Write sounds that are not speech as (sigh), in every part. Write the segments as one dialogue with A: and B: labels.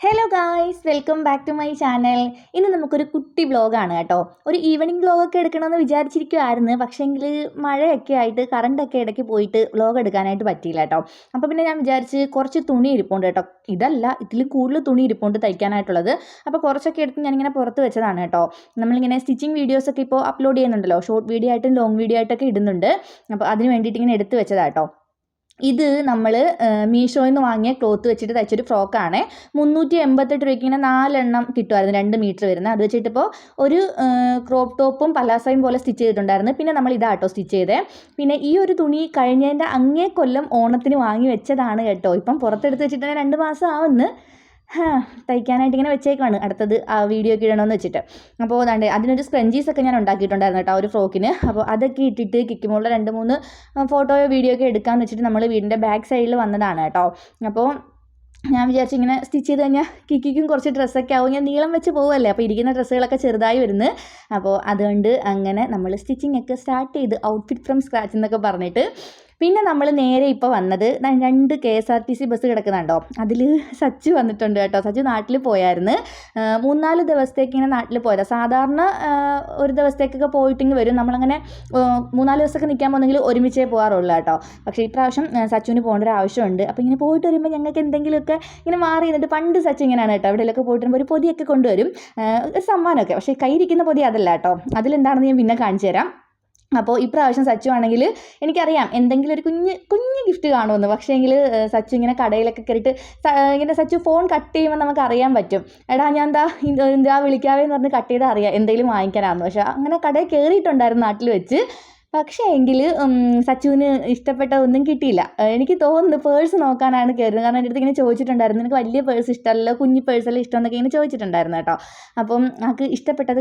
A: Hello guys welcome back to my channel ഇന്ന് നമുക്കൊരു കുട്ടി വ്ലോഗാണ് കേട്ടോ. ഒരു ഈവനിങ് വ്ളോഗൊക്കെ എടുക്കണമെന്ന് വിചാരിച്ചിരിക്കുമായിരുന്നു പക്ഷേങ്കിൽ മഴയൊക്കെ ആയിട്ട് കറണ്ടൊക്കെ ഇടയ്ക്ക് പോയിട്ട് വ്ലോഗ് എടുക്കാനായിട്ട് പറ്റിയില്ല കേട്ടോ. അപ്പോൾ പിന്നെ ഞാൻ വിചാരിച്ച് കുറച്ച് തുണി ഇരിപ്പുണ്ട് കേട്ടോ. ഇതല്ല ഇതിലും കൂടുതൽ തുണി ഇരിപ്പുണ്ട് തയ്ക്കാനായിട്ടുള്ളത്. അപ്പോൾ കുറച്ചൊക്കെ എടുത്ത് ഞാനിങ്ങനെ പുറത്ത് വെച്ചതാണ് കേട്ടോ. നമ്മളിങ്ങനെ സ്റ്റിച്ചിങ് വീഡിയോസൊക്കെ ഇപ്പോൾ അപ്ലോഡ് ചെയ്യുന്നുണ്ടല്ലോ. ഷോർട്ട് വീഡിയോ ആയിട്ടും ലോങ് വീഡിയോ ആയിട്ടൊക്കെ ഇടുന്നുണ്ട്. അപ്പോൾ അതിന് വേണ്ടിയിട്ട് ഇങ്ങനെ എടുത്ത് വെച്ചതാട്ടോ ഇത് നമ്മൾ മീഷോയിൽ നിന്ന് വാങ്ങിയ ക്ലോത്ത് വെച്ചിട്ട് തയ്ച്ചൊരു ഫ്രോക്കാണ്. മുന്നൂറ്റി എൺപത്തെട്ട് രൂപയ്ക്ക് ഇങ്ങനെ നാലെണ്ണം കിട്ടുമായിരുന്നു രണ്ട് മീറ്റർ വരുന്ന അത് വെച്ചിട്ടിപ്പോൾ ഒരു ക്രോപ്പ് ടോപ്പും പലാസയും പോലെ സ്റ്റിച്ച് ചെയ്തിട്ടുണ്ടായിരുന്നു. പിന്നെ നമ്മൾ ഇതാട്ടോ സ്റ്റിച്ച് ചെയ്തത് പിന്നെ ഈ ഒരു തുണി കഴിഞ്ഞതിന്റെ അങ്ങേ കൊല്ലം ഓണത്തിന് വാങ്ങി വെച്ചതാണ് കേട്ടോ. ഇപ്പം പുറത്തെടുത്ത് വെച്ചിട്ട് രണ്ട് മാസം ആവുന്നു. തയ്ക്കാനായിട്ട് ഇങ്ങനെ വെച്ചേക്കാണ് അടുത്തത് ആ വീഡിയോ ഒക്കെ ഇടണമെന്ന് വെച്ചിട്ട്. അപ്പോൾ അതാണ്ട് അതിനൊരു സ്ക്രഞ്ചീസ് ഒക്കെ ഞാൻ ഉണ്ടാക്കിയിട്ടുണ്ടായിരുന്നു കേട്ടോ ഒരു ഫ്രോക്കിന്. അപ്പോൾ അതൊക്കെ ഇട്ടിട്ട് കിക്കുമുള്ള രണ്ട് മൂന്ന് ഫോട്ടോയോ വീഡിയോ ഒക്കെ എടുക്കാമെന്ന് വെച്ചിട്ട് നമ്മൾ വീടിന്റെ ബാക്ക് സൈഡിൽ വന്നതാണ് കേട്ടോ. അപ്പോൾ ഞാൻ വിചാരിച്ചു ഇങ്ങനെ സ്റ്റിച്ച് ചെയ്ത് കഴിഞ്ഞാൽ കിക്കിക്കും കുറച്ച് ഡ്രസ്സൊക്കെ ആവും. ഞാൻ നീളം വെച്ച് പോകുമല്ലേ അപ്പോൾ ഇരിക്കുന്ന ഡ്രസ്സുകളൊക്കെ ചെറുതായി വരുന്നു. അപ്പോൾ അതുകൊണ്ട് അങ്ങനെ നമ്മൾ സ്റ്റിച്ചിങ് ഒക്കെ സ്റ്റാർട്ട് ചെയ്ത് ഔട്ട്ഫിറ്റ് ഫ്രം സ്ക്രാച്ച് എന്നൊക്കെ പറഞ്ഞിട്ട് പിന്നെ നമ്മൾ നേരെ ഇപ്പോൾ വന്നത് രണ്ട് K S R T C bus കിടക്കുന്നുണ്ടോ? അതിൽ സച്ചു വന്നിട്ടുണ്ട് കേട്ടോ. സച്ചു നാട്ടിൽ പോയായിരുന്നു. മൂന്നാൽ ദിവസത്തേക്ക് ഇങ്ങനെ നാട്ടിൽ പോയതാണ് സാധാരണ ഒരു ദിവസത്തേക്കൊക്കെ പോയിട്ടിങ്ങ് വരും. നമ്മളങ്ങനെ മൂന്നാൽ ദിവസമൊക്കെ നിൽക്കാൻ പോകുന്നെങ്കിൽ ഒരുമിച്ചേ പോകാറുള്ളൂ കേട്ടോ. പക്ഷേ ഇപ്രാവശ്യം സച്ചുവിന് പോകേണ്ട ഒരു ആവശ്യമുണ്ട്. അപ്പോൾ ഇങ്ങനെ പോയിട്ട് വരുമ്പോൾ ഞങ്ങൾക്ക് എന്തെങ്കിലുമൊക്കെ ഇങ്ങനെ മാറി നിന്നിട്ട് പണ്ട് സച്ചു ഇങ്ങനെയാണ് കേട്ടോ. അവിടെയൊക്കെ പോയിട്ട് വരുമ്പോൾ ഒരു പൊതിയൊക്കെ കൊണ്ടുവരും. ഒരു സമ്മാനമൊക്കെ. പക്ഷേ കയ്യിരിക്കുന്ന പൊതി അതല്ല കേട്ടോ. അതിലെന്താണെന്ന് ഞാൻ പിന്നെ കാണിച്ചു തരാം. അപ്പോൾ ഇപ്രാവശ്യം സച്ചു ആണെങ്കിൽ എനിക്കറിയാം എന്തെങ്കിലും ഒരു കുഞ്ഞ് കുഞ്ഞ് ഗിഫ്റ്റ് കാണുമെന്ന്. പക്ഷേ എങ്കിൽ സച്ചു ഇങ്ങനെ കടയിലൊക്കെ കയറിയിട്ട് ഇങ്ങനെ സച്ചു ഫോൺ കട്ട് ചെയ്യുമ്പോൾ നമുക്ക് അറിയാൻ പറ്റും. എടാ ഞാൻ എന്താ എന്താ വിളിക്കാവേ എന്ന് പറഞ്ഞ് കട്ട് ചെയ്താൽ അറിയാം എന്തെങ്കിലും വാങ്ങിക്കാനാണെന്ന് പക്ഷേ അങ്ങനെ കടയിൽ കയറിയിട്ടുണ്ടായിരുന്നു നാട്ടിൽ വെച്ച്. പക്ഷേ എങ്കിൽ സച്ചുവിന് ഇഷ്ടപ്പെട്ട ഒന്നും കിട്ടിയില്ല. എനിക്ക് തോന്നുന്നു പേഴ്സ് നോക്കാനാണ് കയറുന്നത് കാരണം എന്റെ അടുത്ത് ഇങ്ങനെ ചോദിച്ചിട്ടുണ്ടായിരുന്നു. എനിക്ക് വലിയ പേഴ്സ് ഇഷ്ടമല്ല കുഞ്ഞു പേഴ്സെല്ലാം ഇഷ്ടം? എന്നൊക്കെ ഇങ്ങനെ ചോദിച്ചിട്ടുണ്ടായിരുന്നു കേട്ടോ. അപ്പം നമുക്ക് ഇഷ്ടപ്പെട്ടത്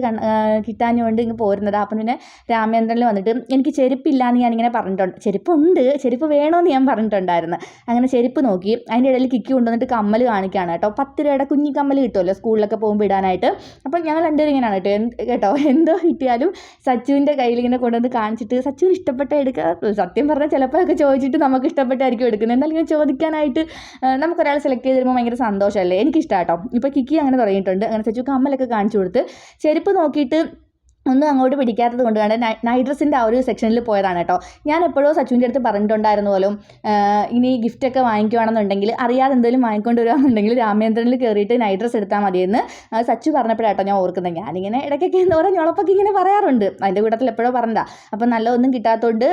A: കിട്ടാഞ്ഞുകൊണ്ട് ഇങ്ങനെ പോരുന്നത്. അപ്പം പിന്നെ രാമേന്ദ്രനിൽ വന്നിട്ട് എനിക്ക് ചെരുപ്പില്ല എന്ന് ഞാനിങ്ങനെ പറഞ്ഞിട്ടുണ്ട്. ചെരുപ്പുണ്ട്. ചെരുപ്പ് വേണമെന്ന് ഞാൻ പറഞ്ഞിട്ടുണ്ടായിരുന്നു. അങ്ങനെ ചെരുപ്പ് നോക്കി അതിന്റെ ഇടയിൽ കിക്കി കൊണ്ടുവന്നിട്ട് കമ്മൽ കാണിക്കുകയാണ് കേട്ടോ. പത്ത് രൂപയുടെ കുഞ്ഞി കമ്മൽ കിട്ടുമല്ലോ സ്കൂളിലൊക്കെ പോകുമ്പോൾ ഇടാനായിട്ട്. അപ്പം ഞങ്ങൾ രണ്ടുപേരും ഇങ്ങനെയാണ് കേട്ടോ. കേട്ടോ? എന്തോ കിട്ടിയാലും സച്ചുവിന്റെ കയ്യിൽ ഇങ്ങനെ കൊണ്ടുവന്ന് കാണിച്ചിട്ട് സച്ചിന് ഇഷ്ടപ്പെട്ട എടുക്കുക സത്യം പറഞ്ഞാൽ ചിലപ്പോഴൊക്കെ ചോദിച്ചിട്ട് നമുക്ക് ഇഷ്ടപ്പെട്ടായിരിക്കും എടുക്കുന്നത്. എന്നാലും ഇങ്ങനെ ചോദിക്കാനായിട്ട് നമുക്കൊരാൾ സെലക്ട് ചെയ്ത് തരുമ്പോൾ ഭയങ്കര സന്തോഷമല്ലേ എനിക്കിഷ്ടം കേട്ടോ ഇപ്പോൾ കിക്കി അങ്ങനെ തുടങ്ങിയിട്ടുണ്ട്. അങ്ങനെ സച്ചു കമ്മലൊക്കെ കാണിച്ചു കൊടുത്ത് ചെരുപ്പ് നോക്കിയിട്ട് ഒന്നും അങ്ങോട്ട് പിടിക്കാത്തത് കൊണ്ട് വേണ്ട. നൈറ്റ് ആ ഒരു സെക്ഷനിൽ പോയതാണ് കേട്ടോ. ഞാൻ എപ്പോഴും സച്ചുവിന്റെ അടുത്ത് പറഞ്ഞിട്ടുണ്ടായിരുന്നു പോലും ഇനി ഗിഫ്റ്റൊക്കെ വാങ്ങിക്കുവാണെന്നുണ്ടെങ്കിൽ അറിയാതെ എന്തെങ്കിലും വാങ്ങിക്കൊണ്ട് വരികയാണെന്നുണ്ടെങ്കിൽ രാമേന്ദ്രനിൽ കയറിയിട്ട് നൈറ്റ് ഡ്രസ്സ് എടുത്താൽ മതിയെന്ന് സച്ചു പറഞ്ഞപ്പോഴാട്ടോ ഞാൻ ഓർക്കുന്നത്. ഞാനിങ്ങനെ ഇടയ്ക്കൊക്കെ പറയുക ഞൊളപ്പൊക്കെ ഇങ്ങനെ പറയാറുണ്ട്. അതിന്റെ കൂട്ടത്തിൽ എപ്പോഴോ പറഞ്ഞതാ. അപ്പം നല്ലതൊന്നും കിട്ടാത്തതുകൊണ്ട്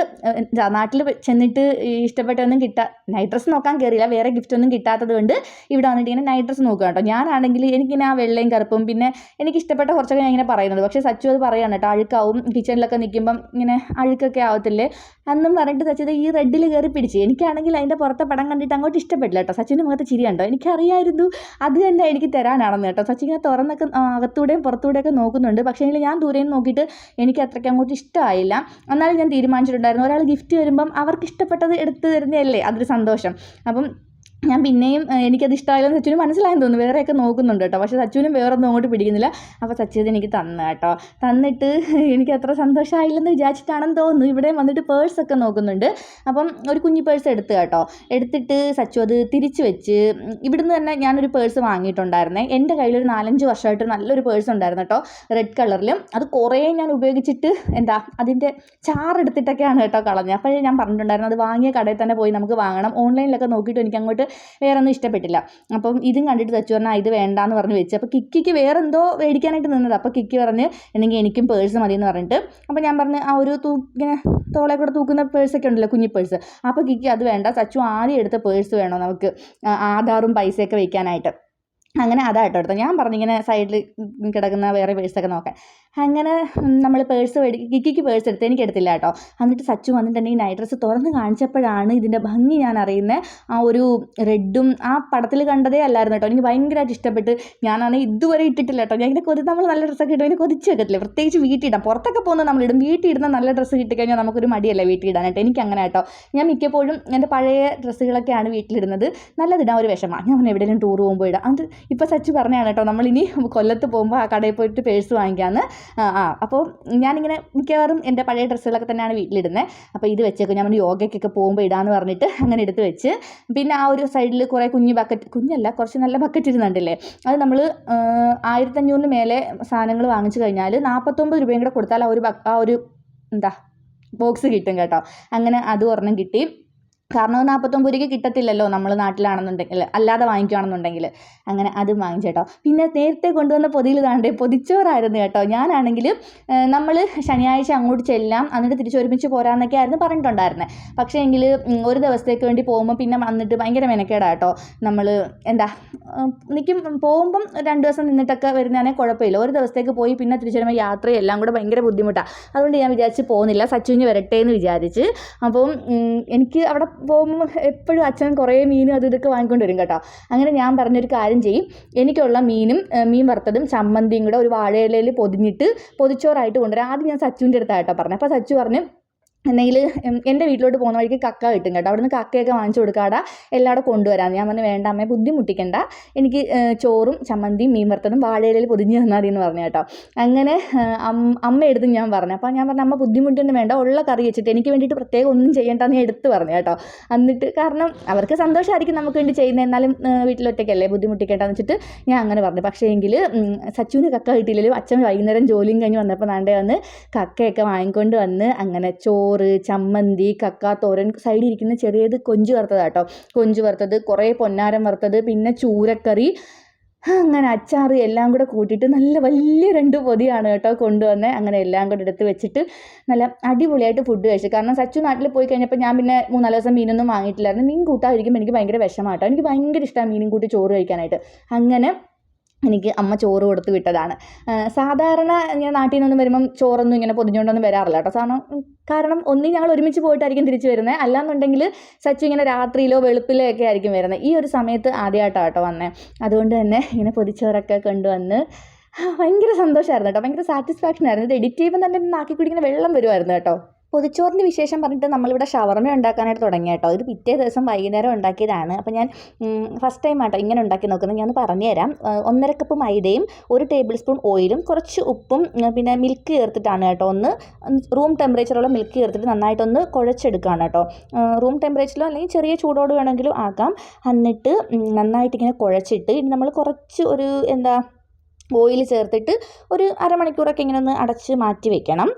A: നാട്ടിൽ ചെന്നിട്ട് ഇഷ്ടപ്പെട്ടൊന്നും കിട്ടാ നൈറ്റ് ഡ്രസ്സ് നോക്കാൻ കയറിയില്ല വേറെ ഗിഫ്റ്റ് ഒന്നും കിട്ടാത്തത് കൊണ്ട് ഇവിടെ വന്നിട്ട് ഇങ്ങനെ നൈറ്റ് ഡ്രസ്സ് നോക്കുക കേട്ടോ. ഞാനാണെങ്കിൽ എനിക്കിങ്ങനെ ആ വെള്ളയും കറുപ്പും പിന്നെ എനിക്ക് ഇഷ്ടപ്പെട്ട കുറച്ചൊക്കെ ഞാൻ ഇങ്ങനെ പറയുന്നത് പക്ഷേ സച്ചു അത് പറയാണ് കേട്ടോ അഴുക്കാവും. കിച്ചണിലൊക്കെ നിൽക്കുമ്പം ഇങ്ങനെ അഴുക്കൊക്കെ ആവത്തില്ലേ? അന്നും പറഞ്ഞിട്ട് സച്ചിത് ഈ റെഡിൽ കയറി പിടിച്ച്. എനിക്കാണെങ്കിൽ അതിന്റെ പുറത്തെ പടം കണ്ടിട്ട് അങ്ങോട്ട് ഇഷ്ടപ്പെട്ടില്ല കേട്ടോ. സച്ചിന്റെ മുഖത്ത് ചിരി കണ്ടോ? എനിക്കറിയായിരുന്നു അത് തന്നെ എനിക്ക് തരാനാണെന്ന് കേട്ടോ. സച്ചിൻ ഇങ്ങനെ തുറന്നൊക്കെ അകത്തൂടെയും പുറത്തൂടെയൊക്കെ നോക്കുന്നുണ്ട്. പക്ഷേ ഞാൻ ദൂരെയും നോക്കിയിട്ട് എനിക്ക് അത്രയ്ക്ക് അങ്ങോട്ട് ഇഷ്ടമായില്ല. എന്നാലും ഞാൻ തീരുമാനിച്ചിട്ടുണ്ടായിരുന്നു. ഒരാൾ ഗിഫ്റ്റ് വരുമ്പം അവർക്ക് ഇഷ്ടപ്പെട്ടത് എടുത്തു തരുന്നതല്ലേ? അതൊരു സന്തോഷം. അപ്പം ഞാൻ പിന്നെയും എനിക്കത് ഇഷ്ടമായില്ലെന്ന് സച്ചുവിന് മനസ്സിലായെന്ന് തോന്നുന്നു. വേറെയൊക്കെ നോക്കുന്നുണ്ട് കേട്ടോ. പക്ഷേ സച്ചുവിനും വേറൊന്നും അങ്ങോട്ട് പിടിക്കുന്നില്ല. അപ്പോൾ സച്ചു ഇത് എനിക്ക് തന്നു കേട്ടോ. തന്നിട്ട് (laughs) എനിക്ക് അത്ര സന്തോഷമായില്ലെന്ന് വിചാരിച്ചിട്ടാണെന്ന് തോന്നുന്നു. ഇവിടെ വന്നിട്ട് പേഴ്സൊക്കെ നോക്കുന്നുണ്ട്. അപ്പം ഒരു കുഞ്ഞു പേഴ്സ് എടുത്തു കേട്ടോ. എടുത്തിട്ട് സച്ചു അത് തിരിച്ചു വെച്ച് ഇവിടുന്ന് തന്നെ ഞാനൊരു പേഴ്സ് വാങ്ങിയിട്ടുണ്ടായിരുന്നേ. എന്റെ കയ്യിലൊരു നാലഞ്ച് വർഷമായിട്ട് നല്ലൊരു പേഴ്സ് ഉണ്ടായിരുന്നു കേട്ടോ. റെഡ് കളറിലും അത് കുറേ ഞാൻ ഉപയോഗിച്ചിട്ട് എന്താ അതിന്റെ ചാറെടുത്തിട്ടൊക്കെയാണ് കേട്ടോ കളഞ്ഞത്. അപ്പോഴേ ഞാൻ പറഞ്ഞിട്ടുണ്ടായിരുന്നു അത് വാങ്ങിയ കടയിൽ തന്നെ പോയി നമുക്ക് വാങ്ങണം. ഓൺലൈനിലൊക്കെ നോക്കിയിട്ട് എനിക്ക് അങ്ങോട്ട് വേറെ ഒന്നും ഇഷ്ടപ്പെട്ടില്ല. അപ്പം ഇതും കണ്ടിട്ട് തച്ചു പറഞ്ഞാൽ ഇത് വേണ്ടാന്ന് പറഞ്ഞ് വെച്ച്. അപ്പോൾ കിക്കിക്ക് വേറെ എന്തോ മേടിക്കാനായിട്ട് നിന്നത്. അപ്പോൾ കിക്കി പറഞ്ഞ് എന്നെങ്കിൽ എനിക്കും പേഴ്സ് മതി എന്ന് പറഞ്ഞിട്ട്. അപ്പോൾ ഞാൻ പറഞ്ഞ് ആ ഒരു തൂ ഇങ്ങനെ തോളെ കൂടെ തൂക്കുന്ന പേഴ്സൊക്കെ ഉണ്ടല്ലോ കുഞ്ഞി പേഴ്സ് അപ്പോൾ കിക്കി അത് വേണ്ട സച്ചു ആദ്യം എടുത്ത പേഴ്സ് വേണോ നമുക്ക്? ആധാറും പൈസയൊക്കെ വയ്ക്കാനായിട്ട് അങ്ങനെ അതാട്ടോ എടുത്തത്. ഞാൻ പറഞ്ഞിങ്ങനെ സൈഡിൽ കിടക്കുന്ന വേറെ പേഴ്സൊക്കെ നോക്കാൻ. അങ്ങനെ നമ്മൾ പേഴ്സ് മേടി കിക്കിക്ക് പേഴ്സ് എടുത്ത് എനിക്ക് എടുത്തില്ല കേട്ടോ. എന്നിട്ട് സച്ചു വന്നിട്ടുണ്ടെങ്കിൽ നൈറ്റ് ഡ്രസ്സ് തുറന്ന് കാണിച്ചപ്പോഴാണ് ഇതിന്റെ ഭംഗി ഞാൻ അറിയുന്നത് ആ ഒരു റെഡും ആ പടത്തിൽ കണ്ടതേ അല്ലായിരുന്നു കേട്ടോ. എനിക്ക് ഭയങ്കരമായിട്ട് ഇഷ്ടപ്പെട്ട് ഞാനാണെങ്കിൽ ഇതുവരെ ഇട്ടിട്ടില്ല കേട്ടോ. ഞാൻ ഇതിനെ കൊതി നമ്മൾ നല്ല ഡ്രസ്സൊക്കെ ഇടും. ഇതിനെ കൊതിച്ച് വെക്കത്തില്ല. പ്രത്യേകിച്ച് വീട്ടിടാം പുറത്തൊക്കെ പോകുന്നത് നമ്മളിടും വീട്ടിൽ ഇടുന്ന നല്ല ഡ്രസ്സ് കിട്ടിക്കഴിഞ്ഞാൽ നമുക്കൊരു മടിയല്ല വീട്ടിൽ ഇടാനായിട്ട് എനിക്ക് അങ്ങനെ കേട്ടോ. ഞാൻ മിക്കപ്പോഴും എന്റെ പഴയ ഡ്രസ്സുകളൊക്കെയാണ് വീട്ടിലിടുന്നത്. നല്ലതിടാൻ ഒരു വിഷമമാണ് ഞാൻ എവിടെയെങ്കിലും ടൂർ പോകുമ്പോൾ ഇടാം അത് ഇപ്പോൾ സച്ചു പറഞ്ഞാണ് കേട്ടോ നമ്മളിനി കൊല്ലത്ത് പോകുമ്പോൾ ആ കടയിൽ പോയിട്ട് പേഴ്സ് വാങ്ങിക്കാമെന്ന് ആ അപ്പോൾ ഞാനിങ്ങനെ മിക്കവാറും എന്റെ പഴയ ഡ്രസ്സുകളൊക്കെ തന്നെയാണ് വീട്ടിലിടുന്നത് അപ്പോൾ ഇത് വെച്ചേക്കും ഞാൻ യോഗയ്ക്കൊക്കെ പോകുമ്പോൾ ഇടാന്ന് പറഞ്ഞിട്ട് അങ്ങനെ എടുത്ത് വെച്ച്. പിന്നെ ആ ഒരു സൈഡിൽ കുറേ കുഞ്ഞ് ബക്കറ്റ് കുഞ്ഞല്ല കുറച്ച് നല്ല ബക്കറ്റ് ഇരുന്നുണ്ടല്ലേ? അത് നമ്മൾ ആയിരത്തഞ്ഞൂറിന് മേലെ സാധനങ്ങൾ വാങ്ങിച്ചു കഴിഞ്ഞാൽ നാൽപ്പത്തൊമ്പത് രൂപയും കൂടെ കൊടുത്താൽ ആ ഒരു ആ ഒരു എന്താ ബോക്സ് കിട്ടും കേട്ടോ. അങ്ങനെ അത് ഒരെണ്ണം കിട്ടി. കാരണം നാൽപ്പത്തൊമ്പത് രൂപയ്ക്ക് കിട്ടത്തില്ലല്ലോ നമ്മൾ നാട്ടിലാണെന്നുണ്ടെങ്കിൽ അല്ലാതെ വാങ്ങിക്കുകയാണെന്നുണ്ടെങ്കിൽ അങ്ങനെ അതും വാങ്ങിച്ചു കേട്ടോ. പിന്നെ നേരത്തെ കൊണ്ടുവന്ന പൊതിയിൽ താണ്ടേ പൊതിച്ചോറായിരുന്നു കേട്ടോ. ഞാനാണെങ്കിൽ നമ്മൾ ശനിയാഴ്ച അങ്ങോട്ട് ചെല്ലാം എന്നിട്ട് തിരിച്ചൊരുമിച്ച് പോരാന്നൊക്കെ ആയിരുന്നു പറഞ്ഞിട്ടുണ്ടായിരുന്നത് പക്ഷേ എങ്കിൽ ഒരു ദിവസത്തേക്ക് വേണ്ടി പോകുമ്പോൾ പിന്നെ വന്നിട്ട് ഭയങ്കര മെനക്കേടാ കേട്ടോ. നമ്മൾ എന്താ നിൽക്കും പോകുമ്പം രണ്ട് ദിവസം നിന്നിട്ടൊക്കെ വരുന്നതാണെങ്കിൽ കുഴപ്പമില്ല. ഒരു ദിവസത്തേക്ക് പോയി പിന്നെ തിരിച്ചു വരുമ്പോൾ യാത്രയും എല്ലാം കൂടെ ഭയങ്കര ബുദ്ധിമുട്ടാണ് അതുകൊണ്ട് ഞാൻ വിചാരിച്ച് പോകുന്നില്ല സച്ചുവിന് വരട്ടെ എന്ന് വിചാരിച്ച്. അപ്പം എനിക്ക് അവിടെ പോകുമ്പോൾ എപ്പോഴും അച്ഛൻ കുറേ മീനും അത് ഇതൊക്കെ വാങ്ങിക്കൊണ്ട് വരും കേട്ടോ. അങ്ങനെ ഞാൻ പറഞ്ഞൊരു കാര്യം ചെയ്യും. എനിക്കുള്ള മീനും മീൻ വറുത്തതും ചമ്മന്തിയും കൂടെ ഒരു വാഴയിലയിൽ പൊതിഞ്ഞിട്ട് പൊതിച്ചോറായിട്ട് കൊണ്ടുവരാം. ആദ്യം ഞാൻ സച്ചുവിന്റെ അടുത്താട്ടോ പറഞ്ഞത്. അപ്പോൾ സച്ചു പറഞ്ഞു എന്നെങ്കിൽ എന്റെ വീട്ടിലോട്ട് പോകുന്ന വഴിക്ക് കക്ക കിട്ടും കേട്ടോ. അവിടുന്ന് കക്കയൊക്കെ വാങ്ങിച്ചു കൊടുക്കാടാ എല്ലാവിടെ കൊണ്ടുവരാം ഞാൻ പറഞ്ഞു വേണ്ട അമ്മയെ ബുദ്ധിമുട്ടിക്കണ്ട. എനിക്ക് ചോറും ചമ്മന്തിയും മീൻ വറുത്തതും വാഴയിലയിൽ പൊതിഞ്ഞ് തന്നാൽ മതി എന്ന് പറഞ്ഞു കേട്ടോ. അങ്ങനെ അമ്മ എടുത്ത് ഞാൻ പറഞ്ഞു. അപ്പോൾ ഞാൻ പറഞ്ഞു അമ്മ ബുദ്ധിമുട്ടൊന്നും വേണ്ട. ഉള്ള കറി വെച്ചിട്ട് എനിക്ക് വേണ്ടിയിട്ട് പ്രത്യേകം ഒന്നും ചെയ്യേണ്ടെന്ന് എടുത്ത് പറഞ്ഞു കേട്ടോ. എന്നിട്ട് കാരണം അവർക്ക് സന്തോഷമായിരിക്കും നമുക്ക് വേണ്ടി ചെയ്യുന്നത്. എന്നാലും വീട്ടിലൊറ്റയ്ക്കല്ലേ ബുദ്ധിമുട്ടിക്കേണ്ടെന്ന് വെച്ചിട്ട് ഞാൻ അങ്ങനെ പറഞ്ഞു. പക്ഷേ എങ്കിൽ സച്ചുവിന് കക്ക കിട്ടിയില്ലെങ്കിലും അച്ഛൻ വൈകുന്നേരം ജോലിയും കഴിഞ്ഞ് വന്നപ്പോൾ നാണ്ടേ വന്ന് കക്കയൊക്കെ വാങ്ങിക്കൊണ്ട് വന്ന് അങ്ങനെ ചോറ് ചമ്മന്തി കക്ക തോരൻ സൈഡിൽ ഇരിക്കുന്ന ചെറിയത് കൊഞ്ച് വറുത്തതാണ് കേട്ടോ കൊഞ്ച് വറുത്തത് കുറേ പൊന്നാരം വറുത്തത് പിന്നെ ചൂരക്കറി. അങ്ങനെ അച്ചാറ് എല്ലാം കൂടെ കൂട്ടിയിട്ട് നല്ല വലിയ രണ്ട് പൊതിയാണ് കേട്ടോ കൊണ്ടുവന്നത് അങ്ങനെ എല്ലാം കൂടെ എടുത്ത് വെച്ചിട്ട് നല്ല അടിപൊളിയായിട്ട് ഫുഡ് കഴിച്ചു. കാരണം സച്ചു നാട്ടിൽ പോയി കഴിഞ്ഞപ്പോൾ ഞാൻ പിന്നെ മൂന്നാൽ ദിവസം മീനൊന്നും വാങ്ങിയിട്ടില്ലായിരുന്നു. മീൻ കൂട്ടാതിരിക്കുമ്പോൾ എനിക്ക് ഭയങ്കര വിഷമാട്ടോ എനിക്ക് ഭയങ്കര ഇഷ്ടമാണ് മീനും കൂട്ടി ചോറ് കഴിക്കാനായിട്ട്. അങ്ങനെ എനിക്ക് അമ്മ ചോറ് കൊടുത്ത് വിട്ടതാണ്. സാധാരണ ഞാൻ നാട്ടിൽ നിന്നൊന്നും വരുമ്പം ചോറൊന്നും ഇങ്ങനെ പൊതിഞ്ഞുകൊണ്ടൊന്നും വരാറില്ല കേട്ടോ. കാരണം കാരണം ഒന്നി ഞങ്ങൾ ഒരുമിച്ച് പോയിട്ടായിരിക്കും തിരിച്ചു വരുന്നത് അല്ലാന്നുണ്ടെങ്കിൽ സച്ചു ഇങ്ങനെ രാത്രിയിലോ വെളുപ്പിലോ ഒക്കെ ആയിരിക്കും വരുന്നത് ഈ ഒരു സമയത്ത് ആദ്യമായിട്ടാണ് കേട്ടോ വന്നത് അതുകൊണ്ട് തന്നെ ഇങ്ങനെ പൊതിച്ചോറൊക്കെ കൊണ്ടുവന്ന് ഭയങ്കര സന്തോഷമായിരുന്നു കേട്ടോ. ഭയങ്കര സാറ്റിസ്ഫാക്ഷൻ ആയിരുന്നു. എഡിറ്റ് ചെയ്യുമ്പോൾ തന്നെ നാക്കി കുടിക്കുന്ന വെള്ളം വരുമായിരുന്നു കേട്ടോ. പൊതിച്ചോറിന്റെ വിശേഷം പറഞ്ഞിട്ട് നമ്മളിവിടെ ഷവർമ ഉണ്ടാക്കാനായിട്ട് തുടങ്ങി കേട്ടോ. ഇത് പിറ്റേ ദിവസം വൈകുന്നേരം ഉണ്ടാക്കിയതാണ്. അപ്പോൾ ഞാൻ ഫസ്റ്റ് ടൈം ആട്ടോ ഇങ്ങനെ ഉണ്ടാക്കി നോക്കുന്നത്. ഞാൻ പറഞ്ഞുതരാം. ഒന്നര കപ്പ് മൈദയും ഒരു ടേബിൾ സ്പൂൺ ഓയിലും കുറച്ച് ഉപ്പും പിന്നെ മിൽക്ക് ചേർത്തിട്ടാണ് കേട്ടോ ഒന്ന് റൂം ടെമ്പറേച്ചറുള്ള മിൽക്ക് ചേർത്തിട്ട് നന്നായിട്ടൊന്ന് കുഴച്ചെടുക്കുകയാണ് കേട്ടോ. റൂം ടെമ്പറേച്ചറിലോ അല്ലെങ്കിൽ ചെറിയ ചൂടോട് വേണമെങ്കിലും ആക്കാം. എന്നിട്ട് നന്നായിട്ട് ഇങ്ങനെ കുഴച്ചിട്ട് ഇനി നമ്മൾ കുറച്ച് ഒരു എന്താ ഓയിൽ ചേർത്തിട്ട് ഒരു അരമണിക്കൂറൊക്കെ ഇങ്ങനെ ഒന്ന് അടച്ച് മാറ്റി വെക്കണം.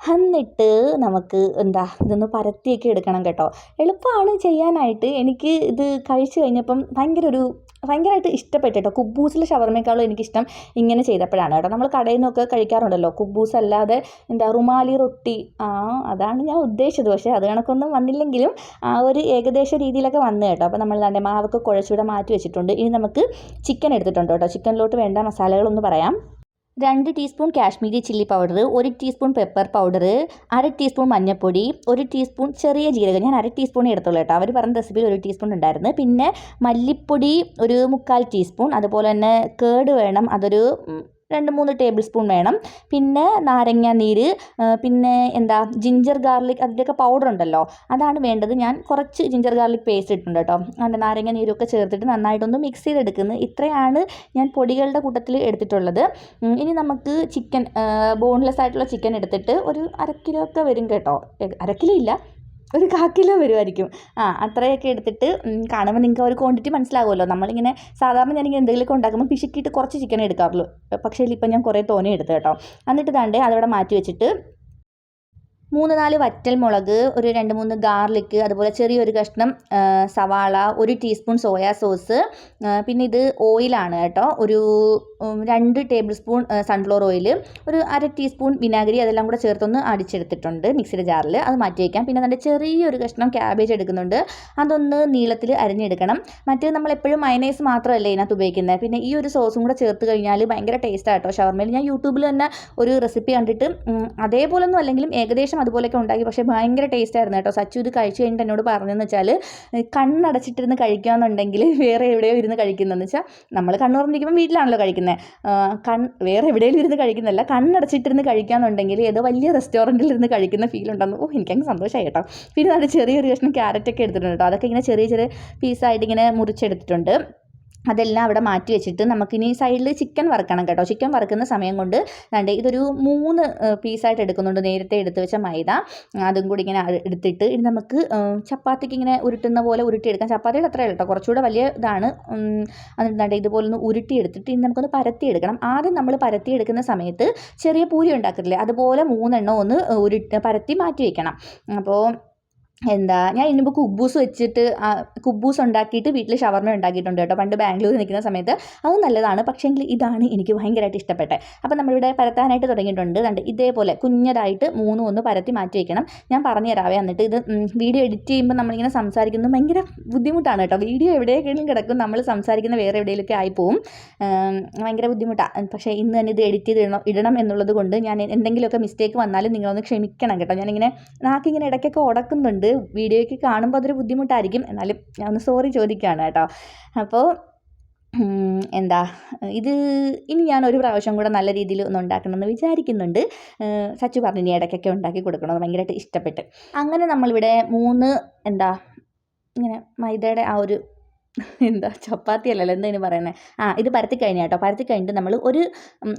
A: എന്നിട്ട് നമുക്ക് എന്താ ഇതൊന്ന് പരത്തിയൊക്കെ എടുക്കണം കേട്ടോ. എളുപ്പമാണ് ചെയ്യാനായിട്ട്. എനിക്ക് ഇത് കഴിച്ചു കഴിഞ്ഞപ്പം ഭയങ്കര ഒരു ഭയങ്കരമായിട്ട് ഇഷ്ടപ്പെട്ടു കേട്ടോ. കുബൂസിലെ ഷവർമയേക്കാളും എനിക്കിഷ്ടം ഇങ്ങനെ ചെയ്തപ്പോഴാണ് കേട്ടോ. നമ്മൾ കടയിൽ നിന്നൊക്കെ കഴിക്കാറുണ്ടല്ലോ. കുബൂസ് അല്ലാതെ എന്താ റുമാലി റൊട്ടി. ആ അതാണ് ഞാൻ ഉദ്ദേശിച്ചത്. പക്ഷേ അത് കണക്കൊന്നും വന്നില്ലെങ്കിലും ആ ഒരു ഏകദേശ രീതിയിലൊക്കെ വന്നു കേട്ടോ. അപ്പോൾ നമ്മൾ തന്നെ മാവൊക്കെ കുഴച്ചിവിടെ മാറ്റി വെച്ചിട്ടുണ്ട്. ഇനി നമുക്ക് ചിക്കൻ എടുത്തിട്ടുണ്ട് കേട്ടോ. ചിക്കനിലോട്ട് വേണ്ട മസാലകളൊന്ന് പറയാം. രണ്ട് ടീസ്പൂൺ കാശ്മീരി ചില്ലി പൗഡർ ഒരു ടീസ്പൂൺ പെപ്പർ പൗഡർ അര ടീസ്പൂൺ മഞ്ഞൾപ്പൊടി ഒരു ടീസ്പൂൺ ചെറിയ ജീരകം. ഞാൻ അര ടീസ്പൂൺ എടുത്തുള്ളൂ കേട്ടോ. അവർ പറഞ്ഞ റെസിപ്പിയിൽ ഒരു ടീസ്പൂൺ ഉണ്ടായിരുന്നു. പിന്നെ മല്ലിപ്പൊടി ഒരു മുക്കാൽ ടീസ്പൂൺ അതുപോലെ തന്നെ കേട് വേണം. അതൊരു രണ്ട് മൂന്ന് ടേബിൾ സ്പൂൺ വേണം. പിന്നെ നാരങ്ങ നീര് പിന്നെ എന്താ ജിഞ്ചർ ഗാർലിക് അതിന്റെയൊക്കെ പൗഡർ ഉണ്ടല്ലോ. അതാണ് വേണ്ടത്. ഞാൻ കുറച്ച് ജിഞ്ചർ ഗാർലിക് പേസ്റ്റ് ഇട്ടിട്ടുണ്ട് കേട്ടോ. അതിന്റെ നാരങ്ങ നീരൊക്കെ ചേർത്തിട്ട് നന്നായിട്ടൊന്ന് മിക്സ് ചെയ്തെടുക്കുന്നത് ഇത്രയാണ് ഞാൻ പൊടികളുടെ കൂട്ടത്തിൽ എടുത്തിട്ടുള്ളത്. ഇനി നമുക്ക് ചിക്കൻ ബോൺലെസ് ആയിട്ടുള്ള ചിക്കൻ എടുത്തിട്ട് ഒരു അര കിലോ ഒക്കെ വരും കേട്ടോ. അര കിലോ ഇല്ല. ഒരു കാ കിലോ വരുമായിരിക്കും ആ അത്രയൊക്കെ എടുത്തിട്ട് കാണുമ്പോൾ നിങ്ങൾക്ക് ഒരു ക്വാണ്ടിറ്റി മനസ്സിലാകുമല്ലോ നമ്മളിങ്ങനെ സാധാരണ ഞാനിങ്ങനെ എന്തെങ്കിലുമൊക്കെ ഉണ്ടാക്കുമ്പോൾ പിശുക്കിയിട്ട് കുറച്ച് ചിക്കൻ എടുക്കാറുള്ളൂ. പക്ഷേ ഇപ്പം ഞാൻ കുറേ തോനെ എടുത്തു കേട്ടോ. എന്നിട്ട് ദാണ്ടേ അതവിടെ മാറ്റി വെച്ചിട്ട് മൂന്ന് നാല് വറ്റൽ മുളക് ഒരു രണ്ട് മൂന്ന് ഗാർലിക് അതുപോലെ ചെറിയൊരു കഷ്ണം സവാള ഒരു ടീസ്പൂൺ സോയാ സോസ് പിന്നെ ഇത് ഓയിലാണ് കേട്ടോ. ഒരു രണ്ട് ടേബിൾ സ്പൂൺ സൺഫ്ലവർ ഓയിൽ ഒരു അര ടീസ്പൂൺ വിനാഗിരി അതെല്ലാം കൂടെ ചേർത്തൊന്ന് അടിച്ചെടുത്തിട്ടുണ്ട് മിക്സിയുടെ ജാറിൽ. അത് മാറ്റി വയ്ക്കാം. പിന്നെ നല്ല ചെറിയൊരു കഷ്ണം ക്യാബേജ് എടുക്കുന്നുണ്ട്. അതൊന്ന് നീളത്തിൽ അരിഞ്ഞെടുക്കണം. മറ്റേ നമ്മൾ എപ്പോഴും മയനൈസ് മാത്രമല്ലേ ഇതിനകത്ത് ഉപയോഗിക്കുന്നത് പിന്നെ ഈ ഒരു സോസും കൂടെ ചേർത്ത് കഴിഞ്ഞാൽ ഭയങ്കര ടേസ്റ്റ് ആട്ടോ ഷവർമയിൽ ഞാൻ യൂട്യൂബിൽ തന്നെ ഒരു റെസിപ്പി കണ്ടിട്ട് അതേപോലെ അതേപോലൊന്നും അല്ലെങ്കിലും ഏകദേശം അതുപോലെയൊക്കെ ഉണ്ടാക്കി. പക്ഷേ ഭയങ്കര ടേസ്റ്റ് ആയിരുന്നു കേട്ടോ. സച്ചു ഇത് കഴിച്ചു കഴിഞ്ഞിട്ട് എന്നോട് പറഞ്ഞതെന്ന് വെച്ചാൽ കണ്ണടച്ചിട്ടിരുന്ന് കഴിക്കുകയെന്നുണ്ടെങ്കിൽ വേറെ എവിടെയോ ഇരുന്ന് കഴിക്കുന്നതെന്ന് വെച്ചാൽ നമ്മൾ കണ്ണുറന്നിരിക്കുമ്പോൾ വീട്ടിലാണല്ലോ കഴിക്കുന്നത് കൺ വേറെ എവിടെയെങ്കിലും ഇരുന്ന് കഴിക്കുന്നതല്ല കണ്ണടച്ചിട്ടിരുന്ന് കഴിക്കാന്നുണ്ടെങ്കിൽ ഏതോ വലിയ റെസ്റ്റോറന്റിൽ ഇരുന്ന് കഴിക്കുന്ന ഫീൽ ഉണ്ടെന്ന്. ഓ എനിക്കങ്ങ് സന്തോഷമായി കേട്ടോ. പിന്നെ നല്ല ചെറിയൊരു കഷ്ണം ക്യാരറ്റൊക്കെ എടുത്തിട്ടുണ്ട് കേട്ടോ. അതൊക്കെ ഇങ്ങനെ ചെറിയ ചെറിയ പീസായിട്ട് ഇങ്ങനെ മുറിച്ചെടുത്തിട്ടുണ്ട്. അതെല്ലാം അവിടെ മാറ്റി വെച്ചിട്ട് നമുക്കിനി സൈഡിൽ ചിക്കൻ വറുക്കണം കേട്ടോ. ചിക്കൻ വറുക്കുന്ന സമയം കൊണ്ട് ദാണ്ട് ഇതൊരു മൂന്ന് പീസായിട്ട് എടുക്കുന്നുണ്ട്. നേരത്തെ എടുത്ത് വെച്ച മൈദ. അതും കൂടി ഇങ്ങനെ എടുത്തിട്ട് ഇനി നമുക്ക് ചപ്പാത്തിക്ക് ഇങ്ങനെ ഉരുട്ടുന്ന പോലെ ഉരുട്ടിയെടുക്കാം. ചപ്പാത്തിയുടെ അത്രയല്ല കേട്ടോ. കുറച്ചുകൂടെ വലിയ ഇതാണ്. അതുകൊണ്ട് ഇതുപോലെ ഒന്ന് ഉരുട്ടിയെടുത്തിട്ട് ഇനി നമുക്കൊന്ന് പരത്തിയെടുക്കണം. ആദ്യം നമ്മൾ പരത്തിയെടുക്കുന്ന സമയത്ത് ചെറിയ പൂരി ഉണ്ടാക്കില്ലേ അതുപോലെ മൂന്നെണ്ണം ഒന്ന് ഉരുട്ട് പരത്തി മാറ്റി വയ്ക്കണം അപ്പോൾ എന്താ ഞാൻ ഇതിന് മുമ്പ് കുബൂസ് വെച്ചിട്ട് ആ, കുബൂസ് ഉണ്ടാക്കിയിട്ട് വീട്ടിൽ ഷവർമ ഉണ്ടാക്കിയിട്ടുണ്ട് കേട്ടോ. പണ്ട് ബാംഗ്ലൂർ നിൽക്കുന്ന സമയത്ത്. അതും നല്ലതാണ്. പക്ഷേങ്കിൽ ഇതാണ് എനിക്ക് ഭയങ്കരമായിട്ട് ഇഷ്ടപ്പെട്ടത് അപ്പോൾ നമ്മളിവിടെ പരത്താനായിട്ട് തുടങ്ങിയിട്ടുണ്ട്. കണ്ട് ഇതേപോലെ കുഞ്ഞതായിട്ട് മൂന്നും ഒന്ന് പരത്തി മാറ്റി വയ്ക്കണം ഞാൻ പറഞ്ഞു തരാവേ. എന്നിട്ട് ഇത് വീഡിയോ എഡിറ്റ് ചെയ്യുമ്പോൾ നമ്മളിങ്ങനെ സംസാരിക്കുന്നത് ഭയങ്കര ബുദ്ധിമുട്ടാണ് കേട്ടോ. വീഡിയോ എവിടെയെങ്കിലും കിടക്കും. നമ്മൾ സംസാരിക്കുന്ന വേറെ എവിടെയെങ്കിലുമൊക്കെ ആയിപ്പോവും. ഭയങ്കര ബുദ്ധിമുട്ടാണ് പക്ഷേ ഇന്ന് തന്നെ ഇത് എഡിറ്റ് ചെയ്ത് ഇടണം ഇടണം എന്നുള്ളത് കൊണ്ട് ഞാൻ എന്തെങ്കിലുമൊക്കെ മിസ്റ്റേക്ക് വന്നാലും നിങ്ങളൊന്ന് ക്ഷമിക്കണം കേട്ടോ. ഞാനിങ്ങനെ നാക്കിങ്ങനെ ഇടയ്ക്കൊക്കെ ഉടക്കുന്നുണ്ട്. വീഡിയോയ്ക്ക് കാണുമ്പോൾ അതൊരു ബുദ്ധിമുട്ടായിരിക്കും. എന്നാലും ഞാൻ ഒന്ന് സോറി ചോദിക്കുകയാണ് കേട്ടോ. അപ്പോൾ എന്താ ഇത് ഇനി ഞാൻ ഒരു പ്രാവശ്യം കൂടെ നല്ല രീതിയിൽ ഒന്ന് ഉണ്ടാക്കണമെന്ന് വിചാരിക്കുന്നുണ്ട്. സച്ചു പറഞ്ഞു ഇനി ഇടയ്ക്കൊക്കെ ഉണ്ടാക്കി കൊടുക്കണമെന്ന് ഭയങ്കരമായിട്ട് ഇഷ്ടപ്പെട്ട്. അങ്ങനെ നമ്മളിവിടെ മൂന്ന് എന്താ ഇങ്ങനെ മൈദയുടെ ആ ഒരു എന്താ ചപ്പാത്തി അല്ലല്ലോ എന്താ ഇതിന് പറയുന്നത് ആ ഇത് പരത്തി കഴിഞ്ഞ കേട്ടോ. പരത്തി കഴിഞ്ഞിട്ട് നമ്മൾ ഒരു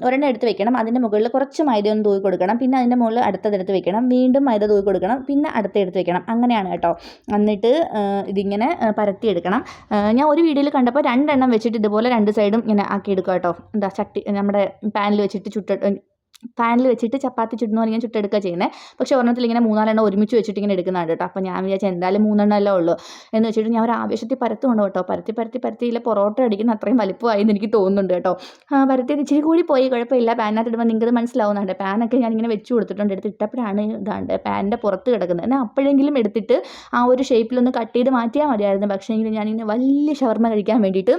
A: ഒരെണ്ണം എടുത്ത് വെക്കണം. അതിന്റെ മുകളിൽ കുറച്ച് മൈദ ഒന്ന് തൂക്കി കൊടുക്കണം. പിന്നെ അതിന്റെ മുകളിൽ അടുത്തത് എടുത്ത് വെക്കണം. വീണ്ടും മൈദ തൂക്കി കൊടുക്കണം. പിന്നെ അടുത്ത എടുത്ത് വെക്കണം. അങ്ങനെയാണ് കേട്ടോ. എന്നിട്ട് ഇതിങ്ങനെ പരത്തി എടുക്കണം. ഞാൻ ഒരു വീഡിയോയിൽ കണ്ടപ്പോൾ രണ്ടെണ്ണം വെച്ചിട്ട് ഇതുപോലെ രണ്ട് സൈഡും ഇങ്ങനെ ആക്കി എടുക്കുക കേട്ടോ. എന്താ ചട്ടി നമ്മുടെ പാനിൽ വെച്ചിട്ട് ചുട്ട് പാനിൽ വെച്ചിട്ട് ചപ്പാത്തി ചുടുന്ന പോലെ ഇങ്ങനെ ചുട്ടെടുക്കുക ചെയ്യുന്നത് പക്ഷേ ഒരെണ്ണത്തിൽ ഇങ്ങനെ മൂന്നാലെണ്ണം ഒരുമിച്ച് വെച്ചിട്ട് ഇങ്ങനെ എടുക്കുന്നതാണ് കേട്ടോ. അപ്പോൾ ഞാൻ വിചാരിച്ചു എന്തായാലും മൂന്നെണ്ണം അല്ലേ ഉള്ളൂ എന്ന് വെച്ചിട്ട് ഞാൻ ഒരു ആവേശത്തിൽ പരത്തുകൊണ്ട് കേട്ടോ. പരത്തി പരത്തി പരത്തിയില്ല പൊറോട്ട അടിക്കുന്ന അത്രയും വലിപ്പമായി എന്ന് എനിക്ക് തോന്നുന്നുണ്ട് കേട്ടോ. പരത്തിയത് ഇച്ചിരി കൂടി പോയി. കുഴപ്പമില്ല. പാനിനകത്ത് ഇടുമ്പോൾ നിങ്ങൾക്ക് മനസ്സിലാവുന്നുണ്ട് പാനൊക്കെ ഞാൻ ഇങ്ങനെ വെച്ച് കൊടുത്തിട്ടുണ്ട്. എടുത്ത് ഇട്ടപ്പോഴാണ് ഇതാണ്ട് പാനിന്റെ പുറത്ത് കിടക്കുന്നത്. എന്നാൽ അപ്പോഴെങ്കിലും എടുത്തിട്ട് ആ ഒരു ഷേപ്പിലൊന്ന് കട്ട് ചെയ്ത് മാറ്റിയാൽ മതിയായിരുന്നു. പക്ഷേ എങ്കിൽ ഞാനിങ്ങനെ വലിയ ഷവർമ കഴിക്കാൻ വേണ്ടിയിട്ട്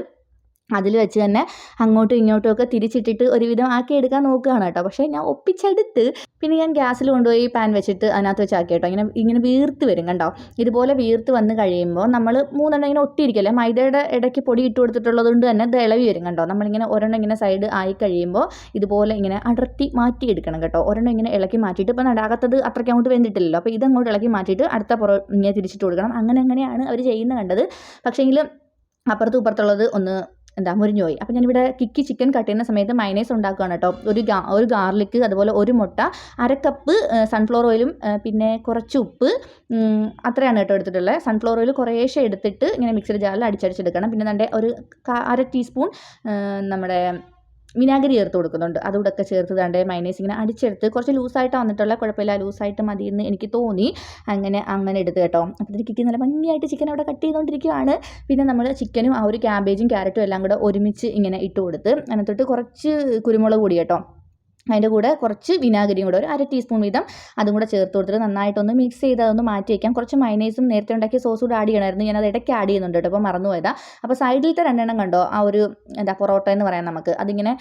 A: അതിൽ വെച്ച് തന്നെ അങ്ങോട്ടും ഇങ്ങോട്ടും ഒക്കെ തിരിച്ചിട്ടിട്ട് ഒരുവിധം ആക്കി എടുക്കാൻ നോക്കുകയാണ് കേട്ടോ. പക്ഷേ ഞാൻ ഒപ്പിച്ചെടുത്ത് പിന്നെ ഞാൻ ഗ്യാസിൽ കൊണ്ടുപോയി പാൻ വെച്ചിട്ട് അതിനകത്ത് വെച്ച് ആക്കി കേട്ടോ. ഇങ്ങനെ ഇങ്ങനെ വീർത്ത് വരും കണ്ടോ? ഇതുപോലെ വീർത്ത് വന്ന് കഴിയുമ്പോൾ നമ്മൾ മൂന്നെണ്ണം ഇങ്ങനെ ഒട്ടിയിരിക്കല്ലേ മൈദയുടെ ഇടയ്ക്ക് പൊടി ഇട്ട് കൊടുത്തിട്ടുള്ളത് കൊണ്ട് തന്നെ ഇത് ഇളവി വരും കണ്ടോ? നമ്മളിങ്ങനെ ഒരെണ്ണം ഇങ്ങനെ സൈഡ് ആയി കഴിയുമ്പോൾ ഇതുപോലെ ഇങ്ങനെ അടർത്തി മാറ്റിയെടുക്കണം കേട്ടോ. ഒരെണ്ണം ഇങ്ങനെ ഇളക്കി മാറ്റിയിട്ട് ഇപ്പോൾ നടാകത്തത് അത്രയ്ക്ക് അങ്ങോട്ട് വെന്തിട്ടില്ലല്ലോ. അപ്പോൾ ഇതങ്ങോട്ട് ഇളക്കി മാറ്റിയിട്ട് അടുത്ത പുറ ഇങ്ങനെ തിരിച്ചിട്ട് കൊടുക്കണം. അങ്ങനെ അങ്ങനെയാണ് അവർ ചെയ്യുന്നത് കണ്ടത്. പക്ഷേങ്കിൽ അപ്പുറത്തും ഇപ്പുറത്തുള്ളത് ഒന്ന് എന്താ മുരിഞ്ഞു പോയി അപ്പോൾ ഞാനിവിടെ കിക്കി ചിക്കൻ കട്ട് ചെയ്യുന്ന സമയത്ത് മൈനേസ് ഉണ്ടാക്കുകയാണ് കേട്ടോ. ഒരു ഗാ ഒരു ഗാർലിക്ക് അതുപോലെ ഒരു മുട്ട അര കപ്പ് സൺഫ്ലവർ ഓയിലും പിന്നെ കുറച്ച് ഉപ്പ് അത്രയാണ് കേട്ടോ എടുത്തിട്ടുള്ളത്. സൺഫ്ലവർ ഓയിൽ കുറേശ്ശെ എടുത്തിട്ട് ഇങ്ങനെ മിക്സിയുടെ ജാറിൽ അടിച്ചടിച്ചെടുക്കണം. പിന്നെ നമ്മുടെ ഒരു അര ടീസ്പൂൺ നമ്മുടെ വിനാഗിരി ചേർത്ത് കൊടുക്കുന്നുണ്ട്. അതുകൂടെ ഒക്കെ ചേർത്ത് തണ്ട് മൈനേസ് ഇങ്ങനെ അടിച്ചെടുത്ത് കുറച്ച് ലൂസായിട്ട് വന്നിട്ടുള്ള കുഴപ്പമില്ല. ലൂസായിട്ട് മതി എന്ന് എനിക്ക് തോന്നി. അങ്ങനെ അങ്ങനെ എടുത്ത് കേട്ടോ. അപ്പോൾ ഇതിന് നല്ല ഭംഗിയായിട്ട് ചിക്കൻ അവിടെ കട്ട് ചെയ്തുകൊണ്ടിരിക്കുകയാണ് പിന്നെ നമ്മൾ ചിക്കനും ആ ഒരു ക്യാബേജും ക്യാരറ്റും എല്ലാം കൂടെ ഒരുമിച്ച് ഇങ്ങനെ ഇട്ട് കൊടുത്ത് അതിനകത്തോട്ട് കുറച്ച് കുരുമുളക് കൂടി കേട്ടോ. അതിന്റെ കൂടെ കുറച്ച് വിനാഗിരിയും കൂടെ ഒരു അര ടീസ്പൂൺ വീതം അതും കൂടെ ചേർത്ത് കൊടുത്തിട്ട് നന്നായിട്ടൊന്ന് മിക്സ് ചെയ്ത് അതൊന്ന് മാറ്റി വയ്ക്കാം കുറച്ച് മൈനേസും നേരത്തെ ഉണ്ടാക്കിയ സോസ് കൂടെ ആഡ് ചെയ്യണമായിരുന്നു. ഞാനത് ഇടയ്ക്ക് ആഡ് ചെയ്യുന്നുണ്ട് കേട്ടോ അപ്പോൾ മറന്നുപോയതാ. അപ്പോൾ സൈഡിലത്തെ രണ്ടെണ്ണം കണ്ടോ? ആ ഒരു എന്താ പൊറോട്ട എന്ന് പറയാം നമുക്ക്. അതിങ്ങനെ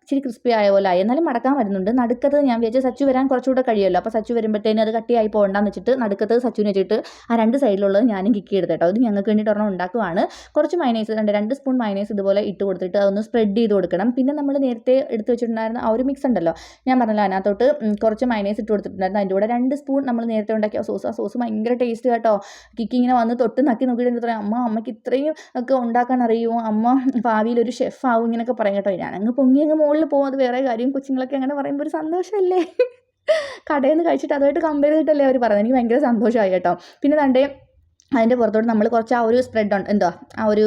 A: ഇച്ചിരി ക്രിസ്പി ആയ പോലെ ആയി. എന്നാലും മടക്കാൻ വരുന്നുണ്ട്. നടുക്കത്ത് ഞാൻ വിചാരിച്ച സച്ചു വരാൻ കുറച്ചുകൂടെ കഴിയുമല്ലോ. അപ്പോൾ സച്ചു വരുമ്പോഴത്തേനും അത് കട്ടിയായി പോകണ്ടെന്ന് വെച്ചിട്ട് നടുക്കത്ത് സച്ചുവിന് വെച്ചിട്ട് ആ രണ്ട് സൈഡിലുള്ളത് ഞാനും കിക്ക് എടുത്ത് കേട്ടോ. അത് ഞങ്ങൾക്ക് വേണ്ടിയിട്ട് ഒരെണ്ണം ഉണ്ടാക്കുവാണ്. കുറച്ച് മൈനേസ് രണ്ട് രണ്ട് സ്പൂൺ മൈനേസ് ഇതുപോലെ ഇട്ട് കൊടുത്തിട്ട് അതൊന്ന് സ്പ്രെഡ് ചെയ്ത് കൊടുക്കണം. പിന്നെ നമ്മൾ നേരത്തെ എടുത്ത് വെച്ചിട്ടുണ്ടായിരുന്ന ആ ഒരു മിക്സ് ഉണ്ടല്ലോ. ഞാൻ പറഞ്ഞല്ലോ അതിനകത്തോട്ട് കുറച്ച് മൈനേസ് ഇട്ട് കൊടുത്തിട്ടുണ്ടായിരുന്നു. അതിന്റെ കൂടെ രണ്ട് സ്പൂൺ നമ്മൾ നേരത്തെ ഉണ്ടാക്കിയ സോസ് ആ സോസ് ഭയങ്കര ടേസ്റ്റ് കേട്ടോ. കിക്കി ഇങ്ങനെ വന്ന് തൊട്ട് നക്കി നോക്കിയിട്ട് പറയും അമ്മ അമ്മയ്ക്ക് ഇത്രയും ഒക്കെ ഉണ്ടാക്കാൻ അറിയുമോ അമ്മ ഭാവിയിൽ ഒരു ഷെഫ് ആവും ഇങ്ങനെയൊക്കെ പറയും കേട്ടോ. ഞാൻ അങ്ങ് പൊങ്ങി അങ്ങ് മുകളിൽ പോകും. അത് വേറെ കാര്യം. കൊച്ചുങ്ങളൊക്കെ അങ്ങനെ പറയുമ്പോൾ ഒരു സന്തോഷമല്ലേ? കടയിൽ നിന്ന് കഴിച്ചിട്ട് അതുമായിട്ട് കമ്പയർ ചെയ്തിട്ടല്ലേ അവർ പറയുന്നത്? എനിക്ക് ഭയങ്കര സന്തോഷമായി കേട്ടോ. പിന്നെ തണ്ടേ അതിന്റെ പുറത്തോട്ട് നമ്മൾ കുറച്ച് ആ ഒരു സ്പ്രെഡ് ഉണ്ട് എന്തോ ആ ഒരു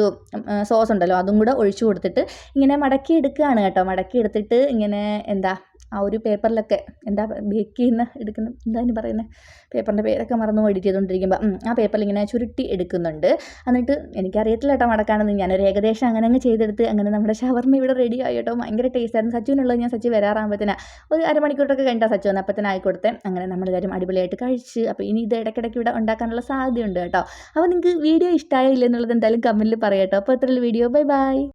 A: സോസ് ഉണ്ടല്ലോ അതും കൂടെ ഒഴിച്ച് കൊടുത്തിട്ട് ഇങ്ങനെ മടക്കി എടുക്കുകയാണ് കേട്ടോ. മടക്കി എടുത്തിട്ട് ഇങ്ങനെ എന്താ ആ ഒരു പേപ്പറിലൊക്കെ എന്താ ബേക്ക് ചെയ്യുന്ന എടുക്കുന്ന എന്താ അതിന് പറയുന്നത് പേപ്പറിന്റെ പേരൊക്കെ മറന്നു എഡിറ്റ് ചെയ്തുകൊണ്ടിരിക്കുമ്പോൾ ആ പേപ്പറിൽ ഇങ്ങനെ ചുരുട്ടി എടുക്കുന്നുണ്ട്. എന്നിട്ട് എനിക്കറിയത്തില്ല കേട്ടോ മടക്കാണെന്ന് ഞാനൊരു ഏകദേശം അങ്ങനെ അങ്ങ് ചെയ്തെടുത്ത് അങ്ങനെ നമ്മുടെ ഷവർമ്മ ഇവിടെ റെഡി ആയി കേട്ടോ. ഭയങ്കര ടേസ്റ്റ് ആയിരുന്നു. സച്ചുവിനുള്ളത് ഞാൻ സച്ചു വരാറാകുമ്പോഴത്തേന് ഒരു അരമണിക്കൂറൊക്കെ കഴിഞ്ഞാൽ സച്ചു വന്ന്. അപ്പത്തന്നെ കൊടുത്തേ അങ്ങനെ നമ്മളെല്ലാവരും അടിപൊളിയായിട്ട് കഴിച്ച്. അപ്പോൾ ഇനി ഇത് ഇടയ്ക്കിടയ്ക്ക് ഇവിടെ ഉണ്ടാക്കാനുള്ള സാധ്യതയുണ്ട് കേട്ടോ. അപ്പോൾ നിങ്ങൾക്ക് വീഡിയോ ഇഷ്ടമായില്ല ഇല്ലെന്നുള്ളത് എന്തായാലും കമന്റിൽ പറയാം കേട്ടോ അപ്പോൾ അത്രയുള്ള വീഡിയോ ബൈ ബൈ